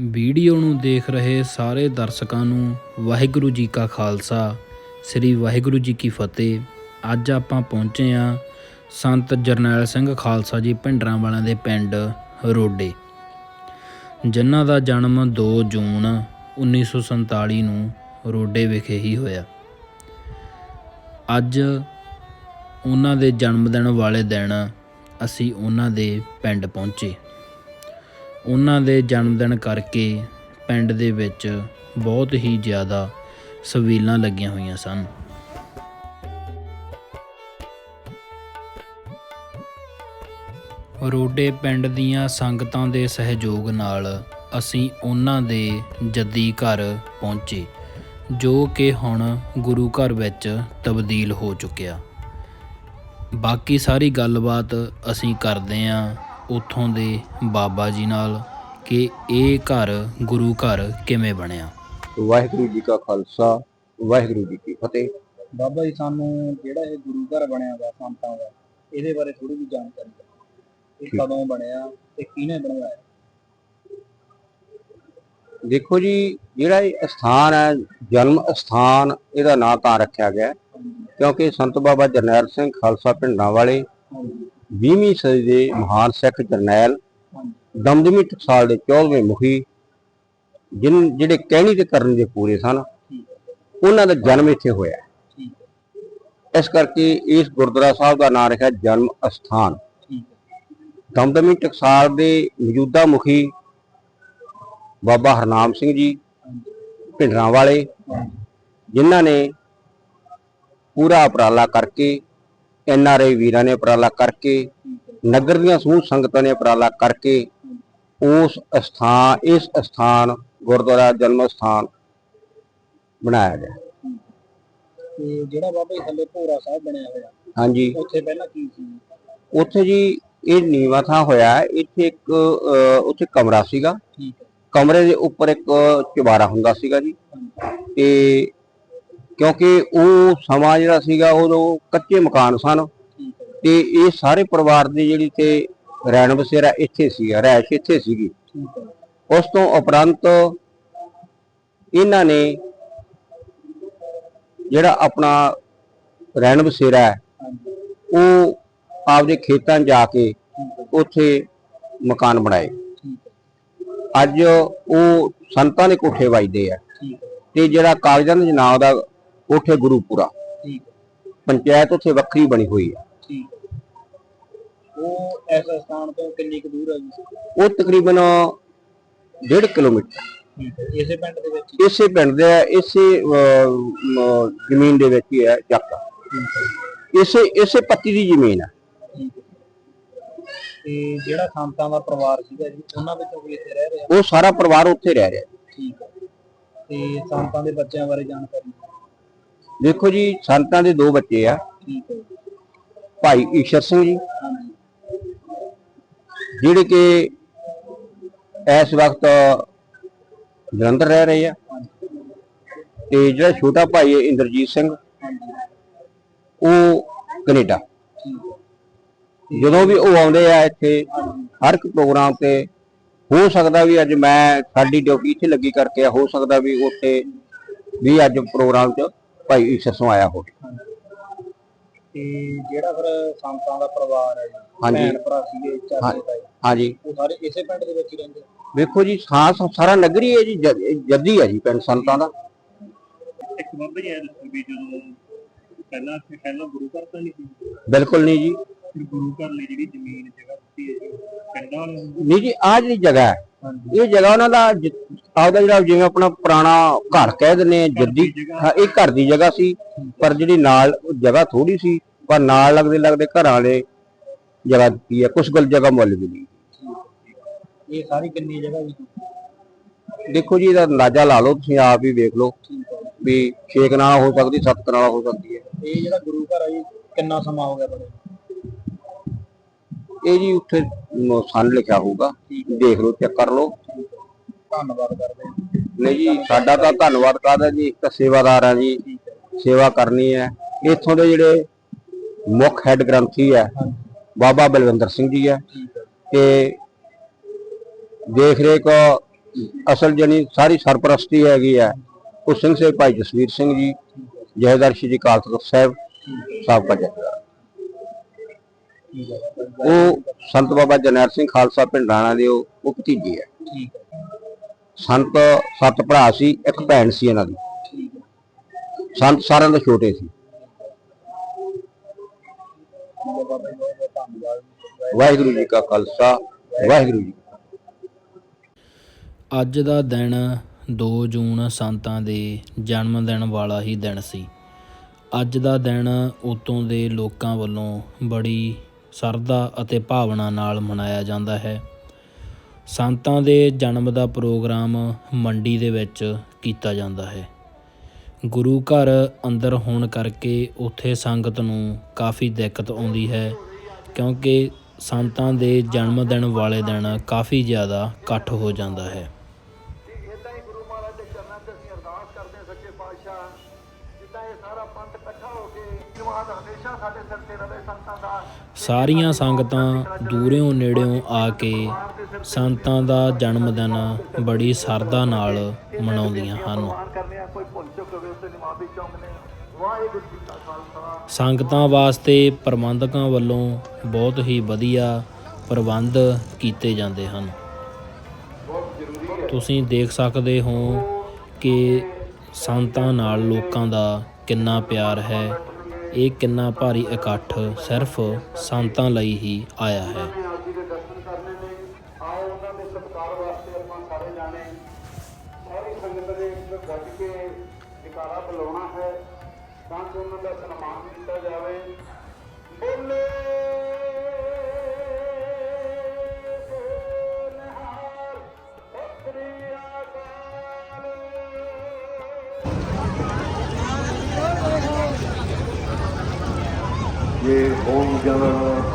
Video ਨੂੰ ਦੇਖ ਰਹੇ ਸਾਰੇ ਦਰਸ਼ਕਾਂ ਨੂੰ ਵਾਹਿਗੁਰੂ ਜੀ ਕਾ ਖਾਲਸਾ, ਸ੍ਰੀ ਵਾਹਿਗੁਰੂ ਜੀ ਕੀ ਫਤਿਹ। ਅੱਜ ਆਪਾਂ ਪਹੁੰਚੇ ਹਾਂ ਸੰਤ ਜਰਨੈਲ ਸਿੰਘ ਖਾਲਸਾ ਜੀ ਭਿੰਡਰਾਂ ਵਾਲਿਆਂ ਦੇ ਪਿੰਡ ਰੋਡੇ। ਜਿਨ੍ਹਾਂ ਦਾ ਜਨਮ 2 ਜੂਨ 1947 ਨੂੰ ਰੋਡੇ ਵਿਖੇ ਹੀ ਹੋਇਆ। ਅੱਜ ਉਹਨਾਂ ਦੇ ਜਨਮ ਦਿਨ ਵਾਲੇ ਦਿਨ ਅਸੀਂ ਉਹਨਾਂ ਦੇ ਪਿੰਡ ਪਹੁੰਚੇ। ਉਹਨਾਂ ਦੇ ਜਨਮ ਦਿਨ ਕਰਕੇ ਪਿੰਡ ਦੇ ਵਿੱਚ ਬਹੁਤ ਹੀ ਜ਼ਿਆਦਾ ਸਵੀਲਾਂ ਲੱਗੀਆਂ ਹੋਈਆਂ ਸਨ। ਰੋਡੇ ਪਿੰਡ ਦੀਆਂ ਸੰਗਤਾਂ ਦੇ ਸਹਿਯੋਗ ਨਾਲ ਅਸੀਂ ਉਹਨਾਂ ਦੇ ਜੱਦੀ ਘਰ ਪਹੁੰਚੇ, ਜੋ ਕਿ ਹੁਣ ਗੁਰੂ ਘਰ ਵਿੱਚ ਤਬਦੀਲ ਹੋ ਚੁੱਕਿਆ। ਬਾਕੀ ਸਾਰੀ ਗੱਲਬਾਤ ਅਸੀਂ ਕਰਦੇ ਆਂ ਉੱਥੋਂ ਦੇ ਬਾਬਾ ਜੀ ਨਾਲ ਕਿ ਇਹ ਘਰ ਗੁਰੂ ਘਰ ਕਿਵੇਂ ਬਣਿਆ? ਵਾਹਿਗੁਰੂ ਜੀ ਕਾ ਖਾਲਸਾ ਵਾਹਿਗੁਰੂ ਜੀ ਕੀ ਫਤਿਹ। ਬਾਬਾ ਜੀ ਸਾਨੂੰ ਜਿਹੜਾ ਇਹ ਗੁਰੂ ਘਰ ਬਣਿਆ ਵਾ ਸੰਤਾਂ ਦਾ ਇਹਦੇ ਬਾਰੇ ਥੋੜੀ ਜਿਹੀ ਜਾਣਕਾਰੀ ਦਿਓ। ਇਹ। ਕਦੋਂ ਬਣਿਆ ਤੇ ਕਿਹਨੇ ਬਣਵਾਇਆ? ਦੇਖੋ ਜੀ ਜਿਹੜਾ ਇਹ ਸਥਾਨ ਹੈ ਜਨਮ ਸਥਾਨ ਇਹਦਾ ਨਾਂ ਤਾਂ ਰੱਖਿਆ ਗਿਆ ਕਿਉਂਕਿ ਸੰਤ ਬਾਬਾ ਜਰਨੈਲ ਸਿੰਘ ਖਾਲਸਾ ਪਿੰਡਾਂ ਵਾਲੇ 20ਵੀਂ ਸਦੀ ਦੇ ਮਹਾਨ ਸਿੱਖ ਜਰਨੈਲ ਦਮਦਮੀ ਟਕਸਾਲ ਦੇ 14ਵੇਂ ਮੁਖੀ ਜਿਨ ਜਿਹੜੇ ਕਹਿਣੀ ਤੇ ਕਰਨ ਦੇ ਪੂਰੇ ਸਨ ਉਹਨਾਂ ਦਾ ਜਨਮ ਇੱਥੇ ਹੋਇਆ ਇਸ ਕਰਕੇ ਇਸ ਗੁਰਦੁਆਰਾ ਸਾਹਿਬ ਦਾ ਨਾਮ ਰੱਖਿਆ ਜਨਮ ਅਸਥਾਨ। ਦਮਦਮੀ ਟਕਸਾਲ ਦੇ ਮੌਜੂਦਾ ਮੁਖੀ ਬਾਬਾ ਹਰਨਾਮ ਸਿੰਘ ਜੀ ਭਿੰਡਰਾਂ ਵਾਲੇ ਜਿਨ੍ਹਾਂ ਨੇ ਪੂਰਾ ਉਪਰਾਲਾ ਕਰਕੇ ਐਨ ਆਰ ਆਈ ਵੀਰਾਂ ਨੇ ਉਪਰਾਲਾ ਕਰਕੇ ਨਗਰ ਦੀਆਂ ਸਮੂਹ ਸੰਗਤਾਂ ਨੇ ਉਪਰਾਲਾ ਕਰਕੇ ਉਸ ਸਥਾਨ ਇਸ ਸਥਾਨ ਗੁਰਦੁਆਰਾ ਜਨਮ ਸਥਾਨ ਬਣਾਇਆ ਗਿਆ। ਤੇ ਜਿਹੜਾ ਬਾਬਾ ਜੀ ਥੱਲੇ ਭੋਰਾ ਸਾਹਿਬ ਬਣਿਆ ਹੋਇਆ ਹਾਂਜੀ। ਉੱਥੇ ਪਹਿਲਾਂ ਕੀ ਸੀ? ਉੱਥੇ ਜੀ ਇਹ ਨੀਵਾਂ ਥਾਂ ਹੋਇਆ। ਇੱਥੇ ਇੱਕ ਉੱਥੇ ਕਮਰਾ ਸੀਗਾ। ਕਮਰੇ ਦੇ ਉੱਪਰ ਇੱਕ ਚੁਬਾਰਾ ਹੁੰਦਾ ਸੀਗਾ ਜੀ। ਤੇ ਕਿਉਂਕਿ ਉਹ ਸਮਾਂ ਜਿਹੜਾ ਸੀਗਾ ਉਦੋਂ ਕੱਚੇ ਮਕਾਨ ਸਨ ਤੇ ਇਹ ਸਾਰੇ ਪਰਿਵਾਰ ਦੀ ਜਿਹੜੀ ਤੇ ਰਹਿਣ ਬਸੇਰਾ ਇੱਥੇ ਸੀਗਾ ਰਹਿਸ਼ ਇੱਥੇ ਸੀਗੀ। ਉਸ ਤੋਂ ਉਪਰੰਤ ਇਹਨਾਂ ਨੇ ਜਿਹੜਾ ਆਪਣਾ ਰਹਿਣ ਬਸੇਰਾ ਹੈ ਉਹ ਆਪਦੇ ਖੇਤਾਂ ਜਾ ਕੇ ਉੱਥੇ ਮਕਾਨ ਬਣਾਏ। ਅੱਜ ਉਹ ਸੰਤਾਂ ਦੇ ਕੋਠੇ ਵਜਦੇ ਆ ਤੇ ਜਿਹੜਾ ਕਾਗਜ਼ਾਂ ਦੇ ਨਾਂ ਦਾ ਕੋਠੇ ਗੁਰੂਪੁਰਾ। ਠੀਕ ਹੈ। ਪੰਚਾਇਤ ਉੱਥੇ ਵੱਖਰੀ ਬਣੀ ਹੋਈ ਹੈ। ਠੀਕ ਉਹ ਇਸ ਸਥਾਨ ਤੋਂ ਕਿੰਨੀ ਕੁ ਦੂਰ ਹੈ ਜੀ? ਉਹ ਤਕਰੀਬਨ 1.5 ਕਿਲੋਮੀਟਰ। ਠੀਕ ਹੈ। ਇਸੇ ਪਿੰਡ ਦੇ ਵਿੱਚ? ਇਸੇ ਪਿੰਡ ਦੇ ਇਸੇ ਜ਼ਮੀਨ ਦੇ ਵਿੱਚ ਹੀ ਹੈ ਹੈ। ਇਸੇ ਇਸੇ ਪੱਤੀ ਦੀ ਜ਼ਮੀਨ ਹੈ। ਤੇ ਜਿਹੜਾ ਸੰਤਾਂ ਦਾ ਪਰਿਵਾਰ ਸੀਗਾ ਜੀ ਉਹਨਾਂ ਵਿੱਚੋਂ ਵੀ ਇੱਥੇ ਰਹਿ ਰਿਹਾ? ਉਹ ਸਾਰਾ ਪਰਿਵਾਰ ਉੱਥੇ ਰਹਿ ਰਿਹਾ। ਠੀਕ ਹੈ। ਤੇ ਸੰਤਾਂ ਦੇ ਬੱਚਿਆਂ ਬਾਰੇ ਜਾਣਕਾਰੀ? ਦੇਖੋ ਜੀ ਸੰਤਾਂ ਦੇ ਦੋ ਬੱਚੇ ਆ। ਭਾਈ ਈਸ਼ਰ ਸਿੰਘ ਜੀ। ਜਿਹੜੇ ਕਿ ਇਸ ਵਕਤ ਜਲੰਧਰ ਰਹਿ ਰਹੇ ਆ। ਤੇ ਜਿਹੜਾ ਛੋਟਾ ਭਾਈ ਹੈ ਇੰਦਰਜੀਤ ਸਿੰਘ ਉਹ ਕੈਨੇਡਾ। ਜਦੋਂ ਵੀ ਉਹ ਆਉਂਦੇ ਆ ਇੱਥੇ ਹਰ ਇੱਕ ਪ੍ਰੋਗਰਾਮ ਤੇ ਹੋ ਸਕਦਾ ਵੀ ਅੱਜ ਮੈਂ ਸਾਡੀ ਡਿਊਟੀ ਇੱਥੇ ਲੱਗੀ ਕਰਕੇ ਆ, ਹੋ ਸਕਦਾ ਵੀ ਉੱਥੇ ਵੀ ਅੱਜ ਪ੍ਰੋਗਰਾਮ 'ਚ ਭਾਈ ਈਸ਼ਰ ਸਿੰਘ ਆਇਆ ਹੋਵੇ ਤੇ ਜਿਹੜਾ ਫਿਰ ਸੰਤਾਂ ਦਾ ਪਰਿਵਾਰ ਹੈ ਜੀ ਹਾਂਜੀ। ਭੈਣ ਭਰਾ ਸੀਗੇ ਚਾਚੇ ਤਾਏ ਹਾਂਜੀ। ਉਹ ਸਾਰੇ ਇਸੇ ਪਿੰਡ ਦੇ ਵਿੱਚ ਹੀ ਰਹਿੰਦੇ? ਵੇਖੋ ਜੀ ਸਾਸ ਸਾਰਾ ਨਗਰੀ ਹੈ ਜੀ ਜਦ- ਹੈ ਜੀ ਪਿੰਡ ਸੰਤਾਂ ਦਾ। ਇੱਕ ਬਾਬਾ ਜੀ ਇਹ ਵੀ ਜਦੋਂ ਪਹਿਲਾਂ ਪਹਿਲਾਂ ਗੁਰੂ ਘਰ ਤਾਂ ਨਹੀਂ ਸੀ। ਬਿਲਕੁਲ ਨਹੀਂ ਜੀ। ਫਿਰ ਗੁਰੂ ਘਰ ਲਈ ਜਿਹੜੀ ਜ਼ਮੀਨ ਜਗ੍ਹਾ ਦਿੱਤੀ ਹੈ ਜੀ ਪਿੰਡਾਂ ਵਾਲਿਆਂ ਨੂੰ ਨਹੀਂ ਜੀ ਆਹ ਜਿਹੜੀ ਜਗ੍ਹਾ ਹੈ ਇਹ ਜਗ੍ਹਾ ਉਹਨਾਂ ਦਾ ਜ- ਆਪਦਾ ਜਿਹੜਾ ਜਿਵੇਂ ਆਪਣਾ ਪੁਰਾਣਾ ਘਰ ਕਹਿ ਦਿੰਦੇ ਆ ਜੱਦੀ ਹਾਂ ਇਹ ਘਰ ਦੀ ਜਗ੍ਹਾ ਸੀ ਪਰ ਜਿਹੜੀ ਨਾਲ ਉਹ ਜਗ੍ਹਾ ਥੋੜੀ ਸੀ ਪਰ ਨਾਲ ਲੱਗਦੇ ਲੱਗਦੇ ਘਰਾਂ ਵਾਲੇ ਜਗ੍ਹਾ ਦਿੱਤੀ ਹੈ ਕੁਝ ਗੁਲ ਜਗ੍ਹਾ ਮੁੱਲ ਵੀ ਨਹੀਂ। ਇਹ ਸਾਰੀ ਕਿੰਨੀ ਜਗ੍ਹਾ ਜੀ? ਦੇਖੋ ਜੀ ਇਹਦਾ ਅੰਦਾਜ਼ਾ ਲਾ ਲਓ ਤੁਸੀਂ ਆਪ ਹੀ ਵੇਖ ਲਓ ਵੀ 6 ਕਨਾਲਾ ਹੋ ਸਕਦੀ 7 ਕਨਾਲਾ ਹੋ ਸਕਦੀ ਹੈ। ਇਹ ਜਿਹੜਾ ਗੁਰੂ ਘਰ ਹੈ ਜੀ ਕਿੰਨਾ ਸਮਾਂ ਹੋ ਗਿਆ ਬਣੇ ਇਹ ਜੀ ਉੱਥੇ ਸੰਨ ਲਿਖਿਆ ਹੋਊਗਾ। ਦੇਖ ਲਓ ਚੈੱਕ ਕਰ ਲਓ। ਧੰਨਵਾਦ ਕਰਦੇ ਹਾਂ। ਨਹੀਂ ਜੀ ਸਾਡਾ ਤਾਂ ਧੰਨਵਾਦ ਕਰਦਾ ਜੀ? ਇੱਕ ਤਾਂ ਸੇਵਾਦਾਰ ਆ ਜੀ ਸੇਵਾ ਕਰਨੀ ਹੈ। ਇੱਥੋਂ ਦੇ ਜਿਹੜੇ ਮੁੱਖ ਹੈੱਡ ਗ੍ਰੰਥੀ ਹੈ ਬਾਬਾ ਬਲਵਿੰਦਰ ਸਿੰਘ ਜੀ ਹੈ। ਤੇ ਦੇਖ ਰੇਖ ਅਸਲ ਜਣੀ ਸਾਰੀ ਸਰਪ੍ਰਸਤੀ ਹੈਗੀ ਹੈ ਉਹ ਸਿੰਘ ਸੇ ਭਾਈ ਜਸਵੀਰ ਸਿੰਘ ਜੀ ਜਹੇਦਾਰ ਸ਼੍ਰੀ ਅਕਾਲ ਤਖਤ ਸਾਹਿਬ ਜਥੇਦਾਰ ਠੀਕ ਹੈ ਉਹ ਸੰਤ ਬਾਬਾ ਜਰਨੈਲ ਸਿੰਘ ਖਾਲਸਾ ਪਿੰਡ ਰਾਣਾ ਦੇ ਉਹ ਭਤੀਜੇ ਹੈ। ਠੀਕ ਹੈ। ਸੰਤ ਸੱਤ ਭਰਾ ਸੀ ਇੱਕ ਭੈਣ ਸੀ ਇਹਨਾਂ ਦੀ। ਠੀਕ ਹੈ ਸੰਤ ਸਾਰਿਆਂ ਤੋਂ ਛੋਟੇ ਸੀ। ਵਾਹਿਗੁਰੂ ਜੀ ਕਾ ਖਾਲਸਾ ਵਾਹਿਗੁਰੂ ਜੀ। ਅੱਜ ਦਾ ਦਿਨ 2 ਜੂਨ ਸੰਤਾਂ ਦੇ ਜਨਮ ਦਿਨ ਵਾਲਾ ਹੀ ਦਿਨ ਸੀ। ਅੱਜ ਦਾ ਦਿਨ ਉਤੋਂ ਦੇ ਲੋਕਾਂ ਵੱਲੋਂ ਬੜੀ ਸਰਦਾ ਅਤੇ ਭਾਵਨਾ ਨਾਲ ਮਨਾਇਆ ਜਾਂਦਾ ਹੈ। ਸੰਤਾਂ ਦੇ ਜਨਮ ਦਾ ਪ੍ਰੋਗਰਾਮ ਮੰਡੀ ਦੇ ਵਿੱਚ ਕੀਤਾ ਜਾਂਦਾ ਹੈ। ਗੁਰੂ ਘਰ ਅੰਦਰ ਹੋਣ ਕਰਕੇ ਉੱਥੇ ਸੰਗਤ ਨੂੰ ਕਾਫੀ ਦਿੱਕਤ ਆਉਂਦੀ ਹੈ, ਕਿਉਂਕਿ ਸੰਤਾਂ ਦੇ ਜਨਮ ਦਿਨ ਵਾਲੇ ਦਿਨ ਕਾਫੀ ਜ਼ਿਆਦਾ ਇਕੱਠ ਹੋ ਜਾਂਦਾ ਹੈ। ਸਾਰੀਆਂ ਸੰਗਤਾਂ ਦੂਰਿਓਂ ਨੇੜਿਓਂ ਆ ਕੇ ਸੰਤਾਂ ਦਾ ਜਨਮ ਦਿਨ ਬੜੀ ਸਰਦਾ ਨਾਲ ਮਨਾਉਂਦੀਆਂ ਹਨ। ਸੰਗਤਾਂ ਵਾਸਤੇ ਪ੍ਰਬੰਧਕਾਂ ਵੱਲੋਂ ਬਹੁਤ ਹੀ ਵਧੀਆ ਪ੍ਰਬੰਧ ਕੀਤੇ ਜਾਂਦੇ ਹਨ। ਤੁਸੀਂ ਦੇਖ ਸਕਦੇ ਹੋ ਕਿ ਸੰਤਾਂ ਨਾਲ ਲੋਕਾਂ ਦਾ ਕਿੰਨਾ ਪਿਆਰ ਹੈ, ਇਹ ਕਿੰਨਾ ਭਾਰੀ ਇਕੱਠ ਸਿਰਫ ਸੰਤਾਂ ਲਈ ਹੀ ਆਇਆ ਹੈ। ਆਪ ਜੀ ਦੇ ਦਰਸ਼ਨ ਕਰਨੇ ਨੇ ਆਓ ਉਹਨਾਂ ਦੇ ਸਤਿਕਾਰ ਵਾਸਤੇ ਆਪਾਂ ਸਾਰੇ ਜਾਣੇ ਸਾਰੀ ਸੰਗਤ ਦੇ ਵਿੱਚ ਗੱਜ ਕੇ ਜਕਾਰਾ ਬੁਲਾਉਣਾ ਹੈ ਤਾਂ ਕਿ ਉਹਨਾਂ ਦਾ ਸਨਮਾਨ ਕੀਤਾ ਜਾਵੇ। ਬੋਲੇ! ve Olgana.